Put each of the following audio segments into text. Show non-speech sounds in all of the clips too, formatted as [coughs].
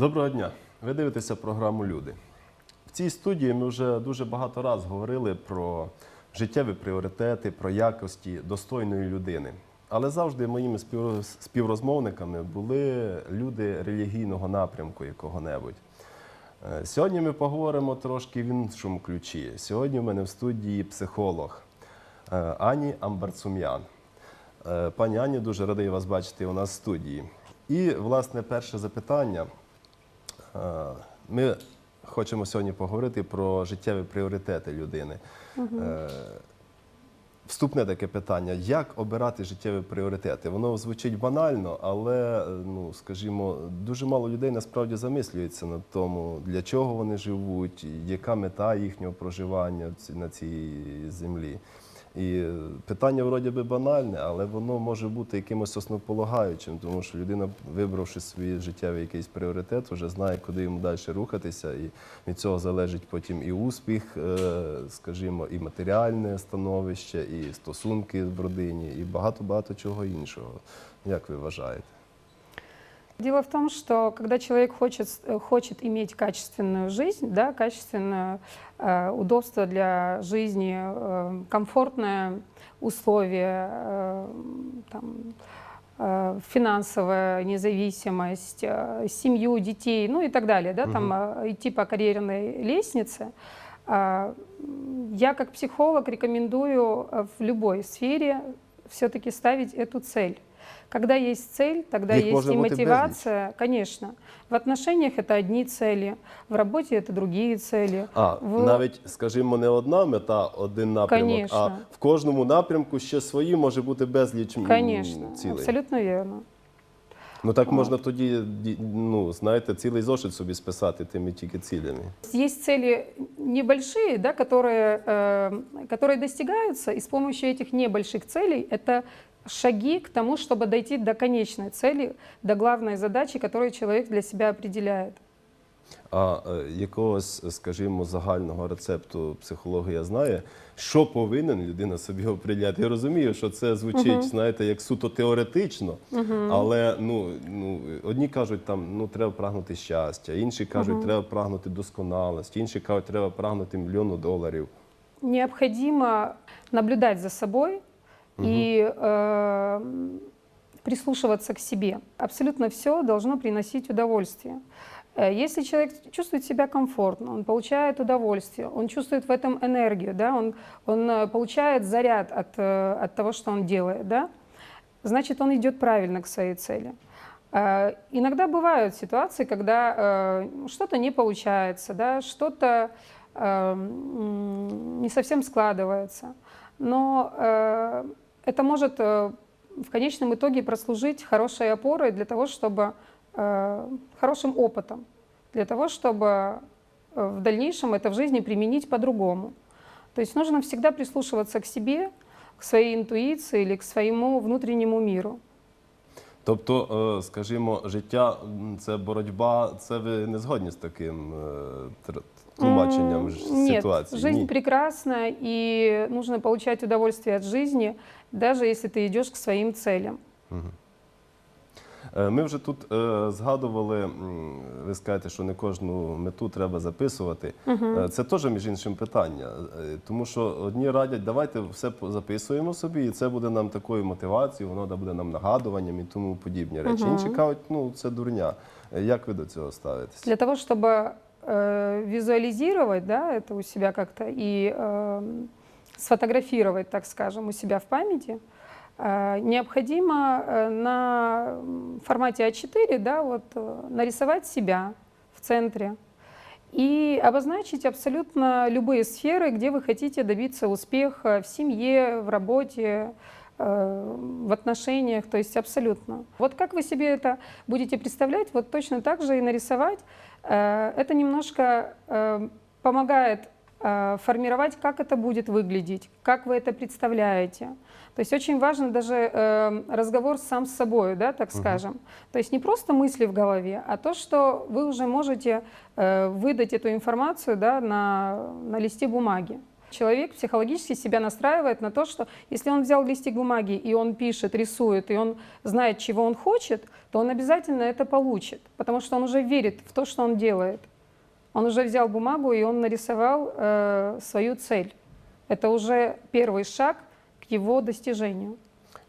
Доброго дня! Ви дивитеся програму Люди. В цій студії ми вже дуже багато разів говорили про життєві пріоритети, про якості достойної людини. Але завжди моїми співрозмовниками були люди релігійного напрямку якого-небудь. Е, Сьогодні ми поговоримо трошки в іншому ключі. Сьогодні в мене в студії психолог е, Ані Амбарцум'ян. Е, Пані Ані, дуже радий вас бачити у нас в студії. І, власне, перше запитання. Е, Ми хочемо сьогодні поговорити про життєві пріоритети людини. Е, Вступне таке питання: як обирати життєві пріоритети? Воно звучить банально, але, е, ну, скажімо, дуже мало людей насправді замислюється над тому, для чого вони живуть, яка мета їхнього проживання на цій землі. І питання вроді би банальне, але воно може бути якимось основополагаючим, тому що людина, вибравши свій життєвий якийсь пріоритет, вже знає, куди йому далі рухатися, і від цього залежить потім і успіх, е, скажімо, і матеріальне становище, і стосунки в родині, і багато-багато чого іншого. Як ви вважаєте? Дело в том, что когда человек хочет, э, хочет иметь качественную жизнь, да, качественное э, удобство для жизни, э, комфортное условие, э, там, э, финансовая независимость, э, семью, детей, ну и так далее, да, там э, идти по карьерной лестнице, м, я как психолог рекомендую э, в любой сфере все-таки ставить эту цель. Когда есть цель, тогда Их есть можно и вот и мотивация, конечно. В отношениях это одни цели, в работе это другие цели. А В- навіть, скажімо, не одна мета, один напрямок, а Конечно. в кожному напрямку ще свої може бути безліч м, Конечно, цілей. абсолютно верно. Ну так можна тоді, ді- ну знаєте, цілий зошит собі списати тими тільки цілями. Есть цели небольшие, да, которые, э, которые достигаются, и с помощью этих небольших целей это шаги к тому, чтобы дойти до конечной цели, до главной задачи, которую человек для себя определяет. А е, якогось, скажімо, загального рецепту психологія знає, що повинен людина собі оприділяти. Я розумію, що це звучить, знаєте, як суто теоретично, але ну, ну, одні кажуть, там ну треба прагнути щастя, інші кажуть, треба прагнути досконалості, інші кажуть, треба прагнути мільйону доларів. Необходимо наблюдать за собой и э, прислушиваться к себе. Абсолютно все должно приносить удовольствие. Э, Если человек чувствует себя комфортно, он получает удовольствие, он чувствует в этом энергию, да, он, он э, получает заряд от, э, от того, что он делает, да, значит, он идет правильно к своей цели. Иногда бывают ситуации, когда что-то не получается, да, что-то э, м, не совсем складывается. Но это может э, в конечном итоге прослужить хорошей опорой для того, чтобы э, хорошим опытом, для того, чтобы э, в дальнейшем это в жизни применить по-другому. То есть нужно всегда прислушиваться к себе, к своей интуиции или к своему внутреннему миру. Тобто, е, скажімо, життя м, це боротьба, це ви не згодні з таким е, тр- тлумаченням Нет, ситуації? жизнь Ні. прекрасна, и нужно получать удовольствие от жизни, даже если ты идешь к своим целям. Е, Ми вже тут е, згадували, ви скажете, що не кожну мету треба записувати. Е, Це теж, між іншим, питання. Е, Тому що одні радять, давайте все записуємо собі, і це буде нам такою мотивацією, воно буде нам нагадуванням і тому подібні речі. Інші кажуть, ну це дурня. Як ви до цього ставитесь? Для того, чтобы э, визуализировать да, это у себя как-то и э, сфотографировать, так скажем, у себя в памяти, э, необходимо э, на формате А4 да, вот, э, нарисовать себя в центре и обозначить абсолютно любые сферы, где вы хотите добиться успеха в семье, в работе, в отношениях, то есть абсолютно. Вот как вы себе это будете представлять, вот точно так же и нарисовать. Э, Это немножко э, помогает э, формировать, как это будет выглядеть, как вы это представляете. То есть очень важен даже э, разговор сам с собой, да, так скажем. То есть не просто мысли в голове, а то, что вы уже можете э, выдать эту информацию да, на, на листе бумаги. Человек психологически себя настраивает на то, что если он взял листик бумаги и он пишет, рисует, и он знает, чего он хочет, то он обязательно это получит, потому что он уже верит в то, что он делает. Он уже взял бумагу и он нарисовал э, свою цель. Это уже первый шаг к его достижению.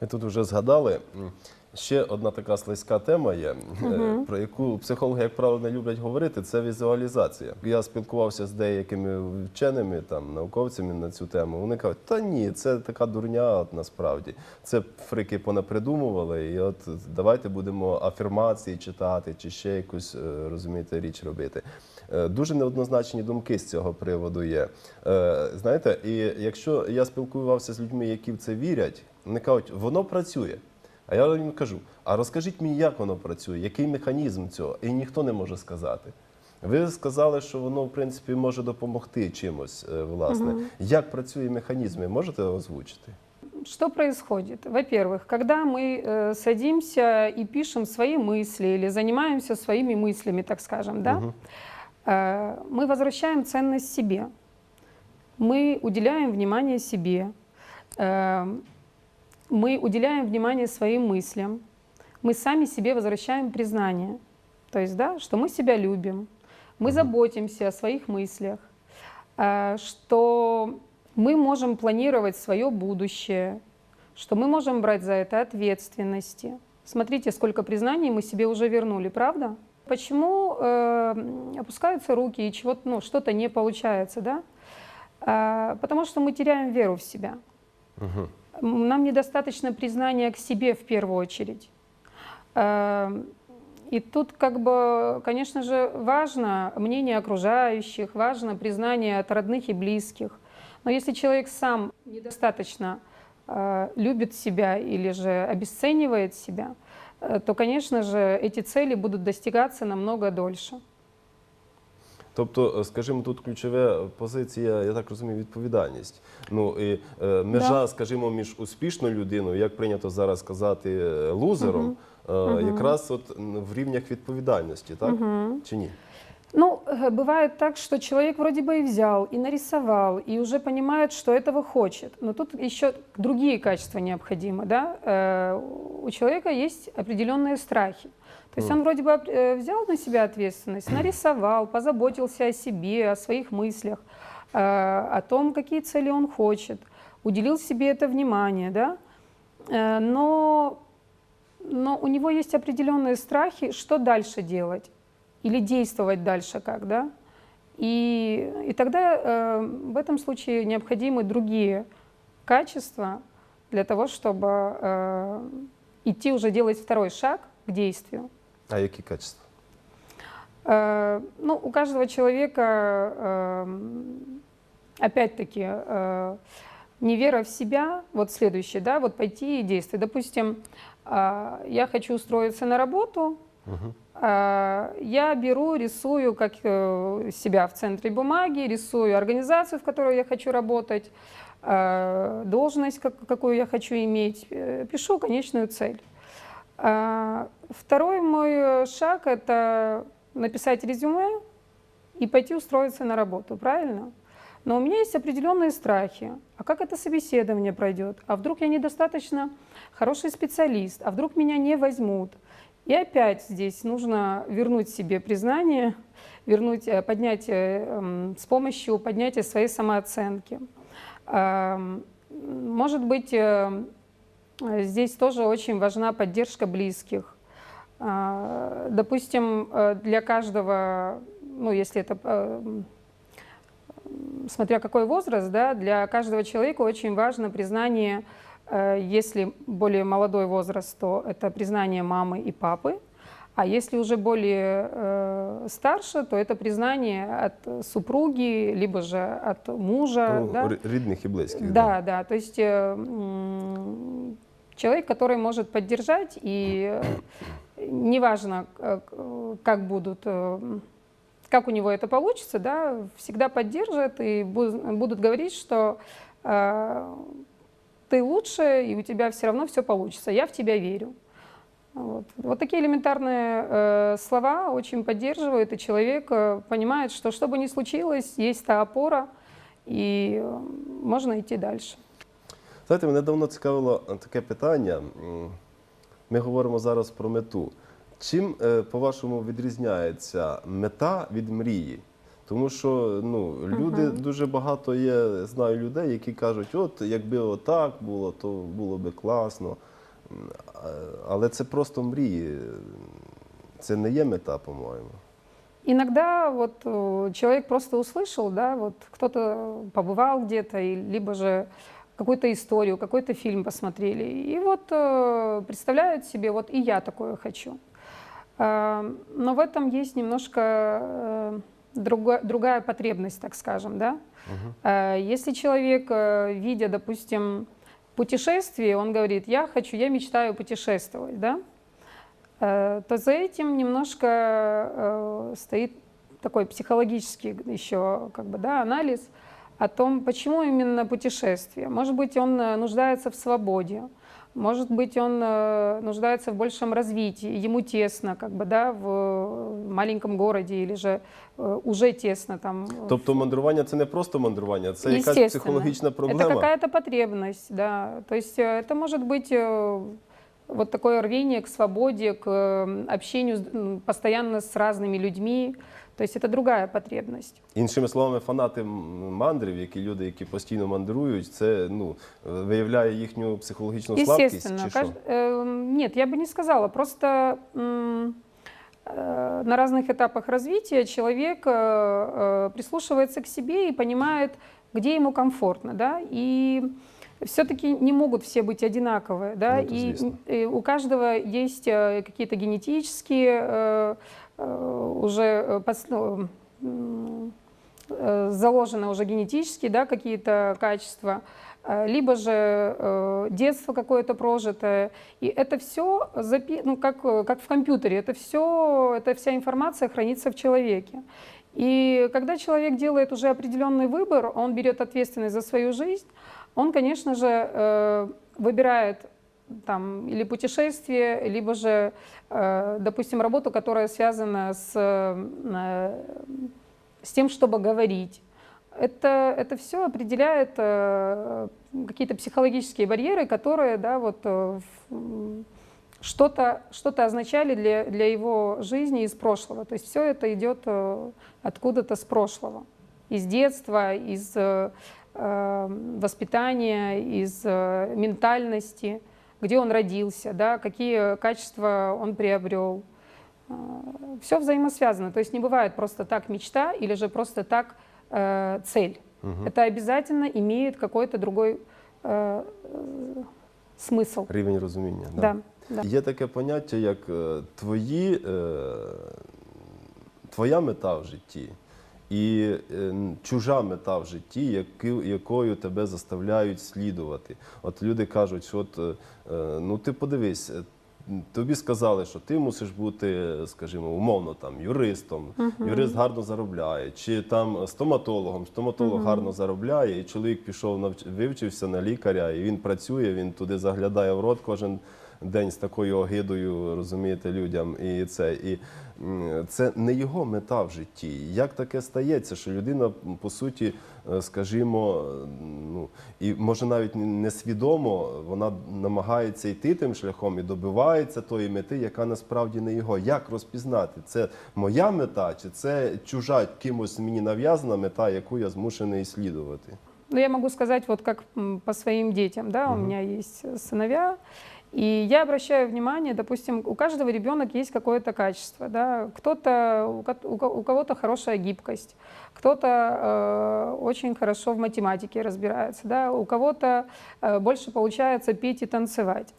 Ми тут вже згадали. Ще одна така слизька тема є, е, про яку психологи, як правило, не люблять говорити, це візуалізація. Я спілкувався з деякими вченими, там, науковцями на цю тему. Вони кажуть, та ні, це така дурня от, насправді. Це фрики понапридумували, і от давайте будемо афірмації читати чи ще якусь, е, розумієте, річ робити. Е, Дуже неоднозначні думки з цього приводу є. Знаєте, і якщо я спілкувався з людьми, які в це вірять, вони кажуть, воно працює. А я їм кажу: а розкажіть мені, як воно працює, який механізм цього? І ніхто не може сказати. Ви сказали, що воно, в принципі, може допомогти чимось, е, власне. Як працює механізм, ви можете озвучити? Что происходит? Во-первых, когда мы э, садимся и пишем свои мысли или занимаемся своими мыслями, так скажем, да, э, мы возвращаем ценность себе. Мы уделяем внимание себе. э, мы уделяем внимание своим мыслям. Мы сами себе возвращаем признание. То есть, да, что мы себя любим, мы заботимся о своих мыслях, э, что мы можем планировать свое будущее, что мы можем брать за это ответственности. Смотрите, сколько признаний мы себе уже вернули, правда? Почему э, опускаются руки и чего ну, что-то не получается, да? А, потому что мы теряем веру в себя. Угу. Нам недостаточно признания к себе в первую очередь. Э, И тут, как бы, конечно же, важно мнение окружающих, важно признание от родных и близких. Но если человек сам недостаточно э, любит себя или же обесценивает себя, э, то, конечно же, эти цели будут достигаться намного дольше. Тобто, е, скажімо, тут ключова позиція, я так розумію, відповідальність. Ну і е, межа, Да. скажімо, між успішною людиною, як прийнято зараз казати, лузером, лузером, е, якраз от в рівнях відповідальності, так? Чи ні? Ну, э, бывает так, что человек вроде бы и взял, и нарисовал, и уже понимает, что этого хочет. Но тут еще другие качества необходимы. Да? Э, У человека есть определенные страхи. То есть он вроде бы э, взял на себя ответственность, [clears throat] нарисовал, позаботился о себе, о своих мыслях, о том, какие цели он хочет, уделил себе это внимание, да? Но, но у него есть определенные страхи, что дальше делать или действовать дальше как, да? И, и тогда э, в этом случае необходимы другие качества для того, чтобы э, идти уже делать второй шаг к действию. А які качества? Э, ну, у каждого человека, эм, опять-таки, э, невера в себя, вот следующее, да, вот пойти и действовать. Допустим, э, я хочу устроиться на работу, Угу. А, Я беру, рисую как э, себя в центре бумаги, рисую организацию, в которой я хочу работать, а, должность, как- какую я хочу иметь, э, пишу конечную цель. А, Второй мой э, шаг – это написать резюме и пойти устроиться на работу, правильно? Но у меня есть определенные страхи. А как это собеседование пройдет? А вдруг я недостаточно хороший специалист? А вдруг меня не возьмут? И опять здесь нужно вернуть себе признание, вернуть, э, поднять э, м, с помощью поднятия своей самооценки. Ам, Может быть, э, здесь тоже очень важна поддержка близких. Допустим, для каждого, ну, если это смотря какой возраст, да, для каждого человека очень важно признание, если более молодой возраст, то это признание мамы и папы, а если уже более э, старше, то это признание от супруги, либо же от мужа. Ну, да? р- рідних і близьких. Да, да. То есть э, человек, который может поддержать, и э, неважно, как, э, как будут, э, как у него это получится, да, всегда поддержат и бу- будут говорить, что э, ты лучше, и у тебя все равно все получится. Я в тебя верю. Вот, вот такие элементарные э, слова очень поддерживают, и человек э, понимает, что что бы ни случилось, есть та опора, и э, можно идти дальше. Знаєте, мене давно цікавило е, таке питання. М, Ми говоримо зараз про мету. Чим, е, по-вашому, відрізняється мета від мрії? Тому що ну, люди дуже багато є, знаю людей, які кажуть, от якби отак було, то було би класно. М, а- Але це просто мрії. Це не є мета, по-моєму. Иногда вот э, человек просто услышал, да, вот кто-то побывал где-то, и либо же какую-то историю, какой-то фильм посмотрели, и вот э, представляют себе, вот и я такое хочу. А, Но в этом есть немножко друга- другая потребность, так скажем, да. А, Если человек, э, видя, допустим, путешествие, он говорит, я хочу, я мечтаю путешествовать, да, э, то за этим немножко стоит такой психологический еще как бы, да, анализ о том, почему именно путешествие. Может быть, он нуждается в свободе, может быть, он э, нуждается в большем развитии, ему тесно, как бы, да, в маленьком городе или же э, уже тесно там. э, Тобто мандрування це не просто мандрування, це якась Естественно. психологічна Это проблема. какая-то потребность, да. То есть э, это может быть э, вот такое рвение к свободе, к э, общению с- м, постоянно с разными людьми. То есть это другая потребность. Іншими словами, фанати м- мандрів, які люди, які постійно мандрують, це ну виявляє їхню психологічну слабкість. Естественно. Чи що? Кажд- э, Нет, я бы не сказала. Просто м, э, на разных этапах развития человек э, э, прислушивается к себе и понимает, где ему комфортно, да, и все-таки не могут все быть одинаковые, да, Ну, это и, известно. и у каждого есть э, какие-то генетические э, э, уже э, ну, э, заложены уже генетически, да, какие-то качества, э, либо же э, детство какое-то прожитое. И это все, ну, как, э, как в компьютере, это все, эта вся информация хранится в человеке. И когда человек делает уже определенный выбор, он берет ответственность за свою жизнь, он, конечно же, э, выбирает там или путешествие, либо же, э, допустим, работу, которая связана с, э, с тем, чтобы говорить. Это, это все определяет э, какие-то психологические барьеры, которые да, вот, что-то что означали для, для его жизни из прошлого. То есть все это идет откуда-то с прошлого, из детства, из воспитания, из ментальности, где он родился, да, какие качества он приобрел. Все взаимосвязано. То есть не бывает просто так мечта или же просто так э, цель. Это обязательно имеет какой-то другой э, э, смысл. Рівень розуміння. Да. да. Є таке поняття, як е, твої, е, твоя мета в житті і е, чужа мета в житті, якою тебе заставляють слідувати. От люди кажуть, що от, е, е, ну ти подивись. Тобі сказали, що ти мусиш бути, скажімо, умовно там юристом. Юрист гарно заробляє, чи там стоматологом. Стоматолог гарно заробляє, і чоловік пішов вивчився на лікаря, і він працює, він туди заглядає в рот кожен день з такою огидою, розумієте, людям. І це і це не його мета в житті. Як таке стається, що людина по суті, е, скажімо, ну і може навіть несвідомо вона намагається йти тим шляхом і добивається тої мети, яка насправді не його. Як розпізнати? Це моя мета, чи це чужа кимось мені нав'язана мета, яку я змушений слідувати? Ну, я могу сказать, вот как по своим детям, да, у меня есть э, сыновья, и я обращаю внимание, допустим, у каждого ребенок есть какое-то качество, да, кто-то, у ко- у ко- у кого-то хорошая гибкость, кто-то э, очень хорошо в математике разбирается, да, у кого-то э, больше получается петь и танцевать.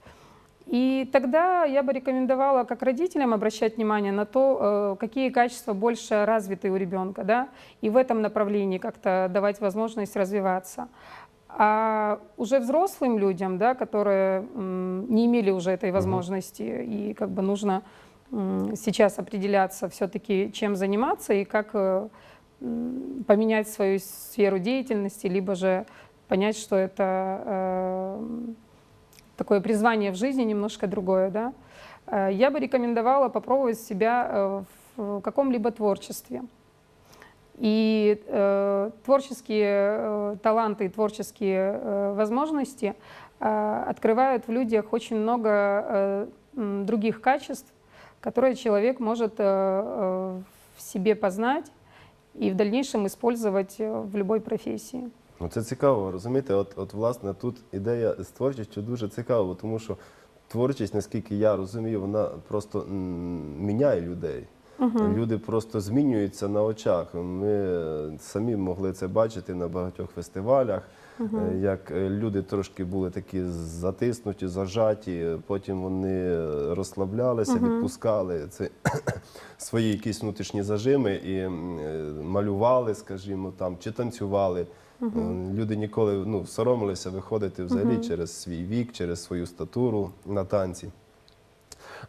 И тогда я бы рекомендовала как родителям обращать внимание на то, э, какие качества больше развиты у ребенка, да, и в этом направлении как-то давать возможность развиваться. А уже взрослым людям, да, которые не имели уже этой возможности, и как бы нужно сейчас определяться все-таки, чем заниматься и как э, поменять свою сферу деятельности, либо же понять, что это э, такое призвание в жизни немножко другое, да, э, я бы рекомендовала попробовать себя в каком-либо творчестве. И э, творческие э, таланты и творческие э, возможности э, открывают в людях очень много э, м, других качеств, которые человек может э, э, в себе познать и в дальнейшем использовать э, в любой профессии. Ну, це цікаво, розумієте? От, от власне тут ідея з творчістю дуже цікава, тому що творчість, наскільки я розумію, вона просто м, міняє людей. Люди просто змінюються на очах. Ми е, самі могли це бачити на багатьох фестивалях, е, як е, люди трошки були такі затиснуті, зажаті, потім вони розслаблялися, відпускали це [coughs] свої якісь внутрішні зажими і малювали, скажімо, там, чи танцювали. Е, Люди ніколи ну, соромилися виходити взагалі через свій вік, через свою статуру на танці.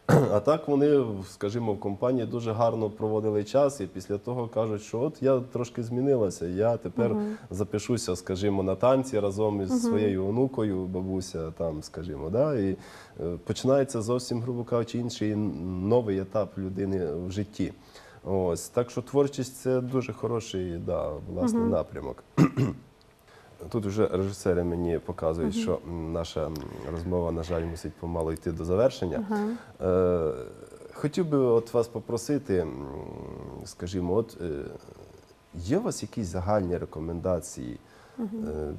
А так вони, скажімо, в компанії дуже гарно проводили час, і після того кажуть, що от я трошки змінилася. Я тепер запишуся, скажімо, на танці разом із своєю онукою, бабуся там, скажімо, да, і е, починається зовсім, грубо кажучи, інший новий етап людини в житті. Ось так що творчість це дуже хороший да, власне, напрямок. Тут вже режисери мені показують, що наша розмова, на жаль, мусить помалу йти до завершення. Е, хотів би от вас попросити, скажімо, от е, є у вас якісь загальні рекомендації е,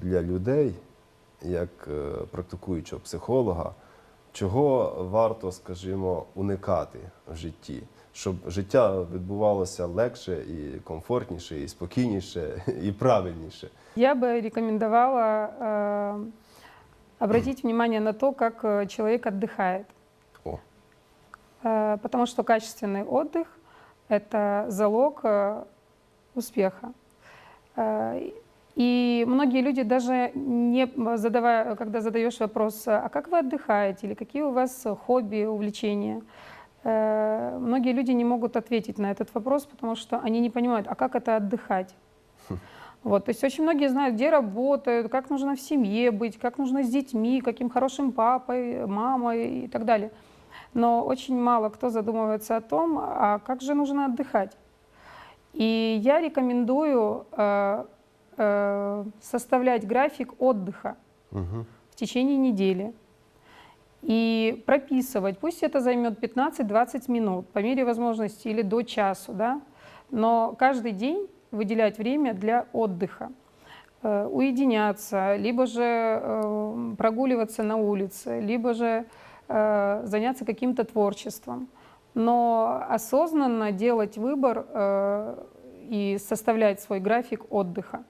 для людей, як е, практикуючого психолога, чого варто, скажімо, уникати в житті, щоб життя відбувалося легше і комфортніше, і спокійніше, і правильніше. Я бы рекомендовала э, обратить внимание на то, как э, человек отдыхает. О, Э, Потому что качественный отдых – это залог э, успеха. Э, И многие люди даже не задавая, когда задаешь вопрос, а как вы отдыхаете или какие у вас хобби, увлечения, э, многие люди не могут ответить на этот вопрос, потому что они не понимают, а как это отдыхать. Вот, то есть очень многие знают, где работают, как нужно в семье быть, как нужно с детьми, каким хорошим папой, мамой и так далее. Но очень мало кто задумывается о том, а как же нужно отдыхать. И я рекомендую э, э, составлять график отдыха угу. в течение недели и прописывать. Пусть это займет 15-20 минут по мере возможности или до часу, да? но каждый день выделять время для отдыха э, уединяться, либо же э, прогуливаться на улице, либо же э, заняться каким-то творчеством. Но осознанно делать выбор э, и составлять свой график отдыха.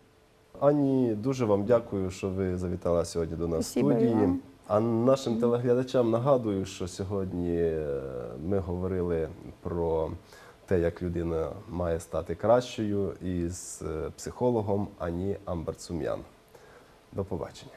Ані, дуже вам дякую, що ви завітали сьогодні до нас в Спасибо і студії. вам. А нашим телеглядачам нагадую, що сьогодні е, ми говорили про те, як людина має стати кращою, із е, психологом Ані Амбарцум'ян. До побачення.